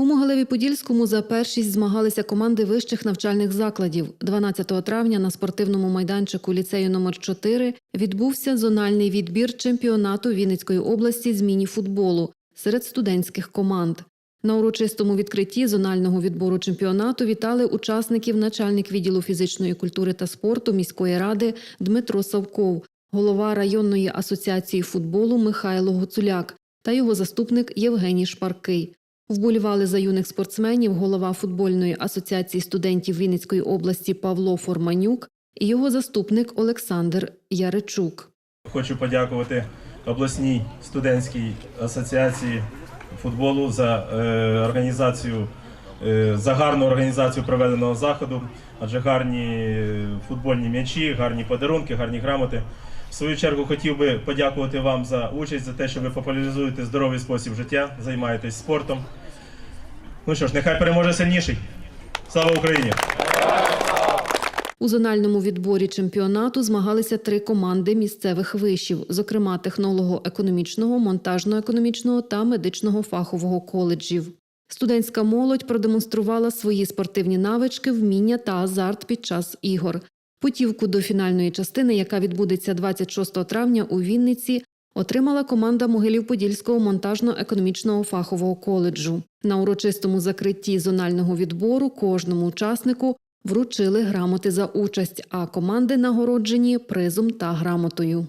У Могилеві-Подільському за першість змагалися команди вищих навчальних закладів. 12 травня на спортивному майданчику ліцею номер 4 відбувся зональний відбір чемпіонату Вінницької області з міні-футболу серед студентських команд. На урочистому відкритті зонального відбору чемпіонату вітали учасників начальник відділу фізичної культури та спорту міської ради Дмитро Савков, голова районної асоціації футболу Михайло Гуцуляк та його заступник Євгеній Шпаркий. Вболівали за юних спортсменів голова футбольної асоціації студентів Вінницької області Павло Форманюк і його заступник Олександр Яричук. Хочу подякувати обласній студентській асоціації футболу за е, організацію, е, за гарну організацію проведеного заходу, адже гарні е, футбольні м'ячі, гарні подарунки, гарні грамоти. В свою чергу хотів би подякувати вам за участь, за те, що ви популяризуєте здоровий спосіб життя, займаєтесь спортом. Ну що ж, нехай переможе сильніший. Слава Україні! У зональному відборі чемпіонату змагалися три команди місцевих вишів, зокрема технолого-економічного, монтажно-економічного та медичного фахового коледжів. Студентська молодь продемонструвала свої спортивні навички, вміння та азарт під час ігор. Путівку до фінальної частини, яка відбудеться 26 травня у Вінниці, отримала команда Могилів-Подільського монтажно-економічного фахового коледжу. На урочистому закритті зонального відбору кожному учаснику вручили грамоти за участь, а команди нагороджені призом та грамотою.